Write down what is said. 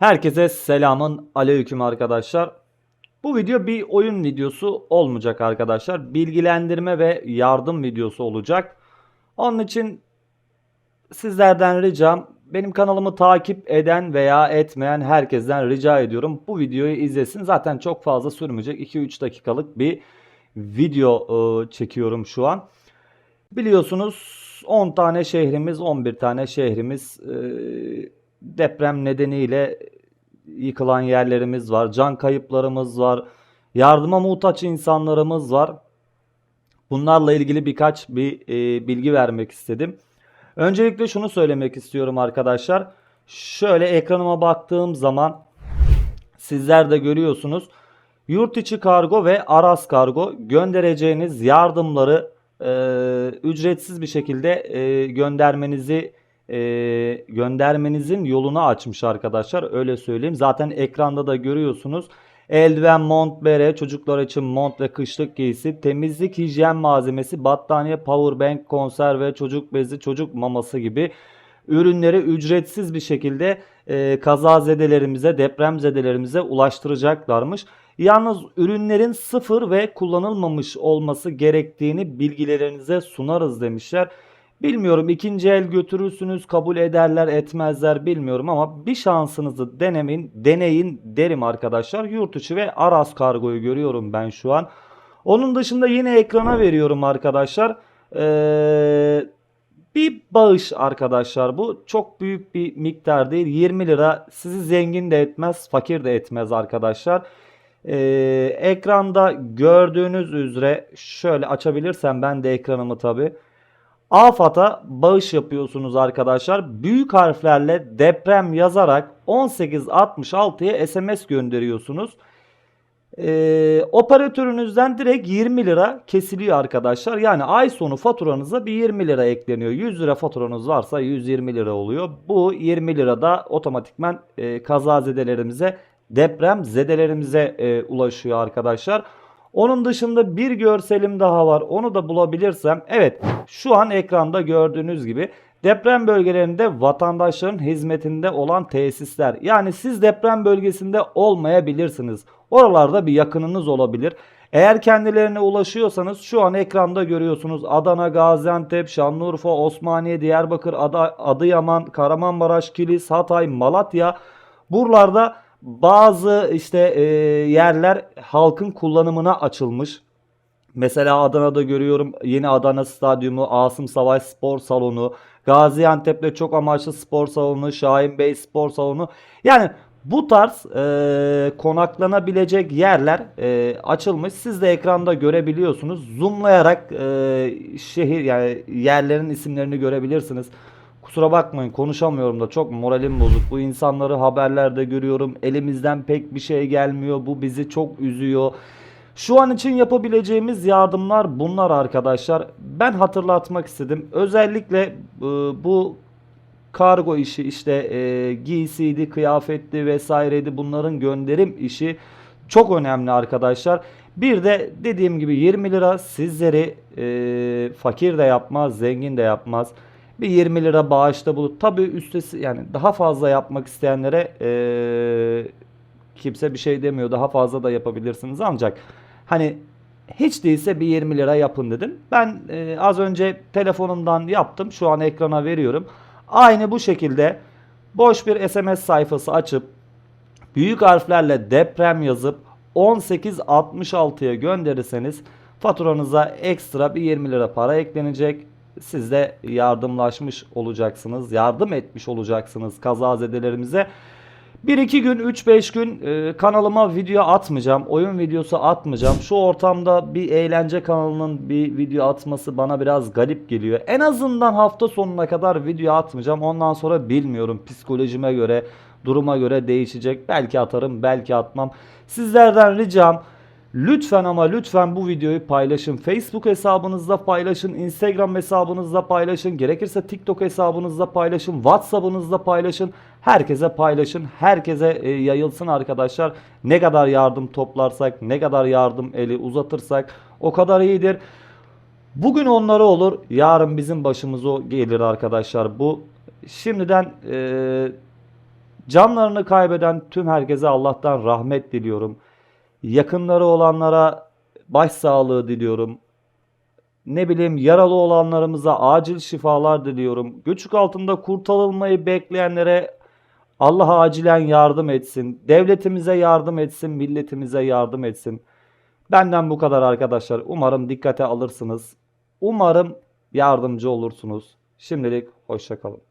Herkese selamın aleyküm arkadaşlar. Bu video bir oyun videosu olmayacak arkadaşlar. Bilgilendirme ve yardım videosu olacak. Onun için sizlerden ricam benim kanalımı takip eden veya etmeyen herkesten rica ediyorum. Bu videoyu izlesin. Zaten çok fazla sürmeyecek. 2-3 dakikalık bir video e, çekiyorum şu an. Biliyorsunuz 10 tane şehrimiz, 11 tane şehrimiz e, deprem nedeniyle yıkılan yerlerimiz var. Can kayıplarımız var. Yardıma muhtaç insanlarımız var. Bunlarla ilgili birkaç bir e, bilgi vermek istedim. Öncelikle şunu söylemek istiyorum arkadaşlar. Şöyle ekranıma baktığım zaman sizler de görüyorsunuz. Yurt içi kargo ve Aras kargo göndereceğiniz yardımları e, ücretsiz bir şekilde e, göndermenizi e, göndermenizin yolunu açmış arkadaşlar. Öyle söyleyeyim. Zaten ekranda da görüyorsunuz. Eldiven, mont, bere, çocuklar için mont ve kışlık giysi, temizlik, hijyen malzemesi, battaniye, powerbank, konserve, çocuk bezi, çocuk maması gibi ürünleri ücretsiz bir şekilde e, kazazedelerimize, depremzedelerimize ulaştıracaklarmış. Yalnız ürünlerin sıfır ve kullanılmamış olması gerektiğini bilgilerinize sunarız demişler. Bilmiyorum ikinci el götürürsünüz kabul ederler etmezler bilmiyorum ama bir şansınızı denemin deneyin derim arkadaşlar. Yurt içi ve Aras kargoyu görüyorum ben şu an. Onun dışında yine ekrana veriyorum arkadaşlar. Ee, bir bağış arkadaşlar bu. Çok büyük bir miktar değil. 20 lira sizi zengin de etmez fakir de etmez arkadaşlar. Ee, ekranda gördüğünüz üzere şöyle açabilirsem ben de ekranımı tabi. AFAD'a bağış yapıyorsunuz arkadaşlar. Büyük harflerle deprem yazarak 1866'ya SMS gönderiyorsunuz. Ee, operatörünüzden direkt 20 lira kesiliyor arkadaşlar. Yani ay sonu faturanıza bir 20 lira ekleniyor. 100 lira faturanız varsa 120 lira oluyor. Bu 20 lira da otomatikman e, kazazedelerimize deprem zedelerimize e, ulaşıyor arkadaşlar. Onun dışında bir görselim daha var. Onu da bulabilirsem. Evet şu an ekranda gördüğünüz gibi deprem bölgelerinde vatandaşların hizmetinde olan tesisler. Yani siz deprem bölgesinde olmayabilirsiniz. Oralarda bir yakınınız olabilir. Eğer kendilerine ulaşıyorsanız şu an ekranda görüyorsunuz Adana, Gaziantep, Şanlıurfa, Osmaniye, Diyarbakır, Ada, Adıyaman, Kahramanmaraş, Kilis, Hatay, Malatya. Buralarda bazı işte e, yerler halkın kullanımına açılmış. Mesela Adana'da görüyorum yeni Adana Stadyumu, Asım Savaş Spor Salonu, Gaziantep'te çok amaçlı spor salonu, Şahin Bey Spor Salonu. Yani bu tarz e, konaklanabilecek yerler e, açılmış. Siz de ekranda görebiliyorsunuz. Zoomlayarak e, şehir yani yerlerin isimlerini görebilirsiniz. Kusura bakmayın konuşamıyorum da çok moralim bozuk. Bu insanları haberlerde görüyorum. Elimizden pek bir şey gelmiyor. Bu bizi çok üzüyor. Şu an için yapabileceğimiz yardımlar bunlar arkadaşlar. Ben hatırlatmak istedim. Özellikle e, bu kargo işi işte e, giysiydi, kıyafetti vesaireydi bunların gönderim işi çok önemli arkadaşlar. Bir de dediğim gibi 20 lira sizleri e, fakir de yapmaz, zengin de yapmaz. Bir 20 lira bağışta bulup tabi üstesi yani daha fazla yapmak isteyenlere e, kimse bir şey demiyor. Daha fazla da yapabilirsiniz ancak hani hiç değilse bir 20 lira yapın dedim. Ben e, az önce telefonumdan yaptım. Şu an ekrana veriyorum. Aynı bu şekilde boş bir SMS sayfası açıp büyük harflerle deprem yazıp 1866'ya gönderirseniz faturanıza ekstra bir 20 lira para eklenecek. Siz de yardımlaşmış olacaksınız. Yardım etmiş olacaksınız kazazedelerimize. 1-2 gün 3-5 gün e, kanalıma video atmayacağım. Oyun videosu atmayacağım. Şu ortamda bir eğlence kanalının bir video atması bana biraz garip geliyor. En azından hafta sonuna kadar video atmayacağım. Ondan sonra bilmiyorum psikolojime göre, duruma göre değişecek. Belki atarım, belki atmam. Sizlerden ricam Lütfen ama lütfen bu videoyu paylaşın. Facebook hesabınızda paylaşın. Instagram hesabınızda paylaşın. Gerekirse TikTok hesabınızda paylaşın. WhatsApp'ınızda paylaşın. Herkese paylaşın. Herkese e, yayılsın arkadaşlar. Ne kadar yardım toplarsak, ne kadar yardım eli uzatırsak o kadar iyidir. Bugün onları olur. Yarın bizim başımıza gelir arkadaşlar. Bu şimdiden e, Canlarını kaybeden tüm herkese Allah'tan rahmet diliyorum. Yakınları olanlara başsağlığı diliyorum. Ne bileyim yaralı olanlarımıza acil şifalar diliyorum. Göçük altında kurtarılmayı bekleyenlere Allah acilen yardım etsin. Devletimize yardım etsin, milletimize yardım etsin. Benden bu kadar arkadaşlar. Umarım dikkate alırsınız. Umarım yardımcı olursunuz. Şimdilik hoşça kalın.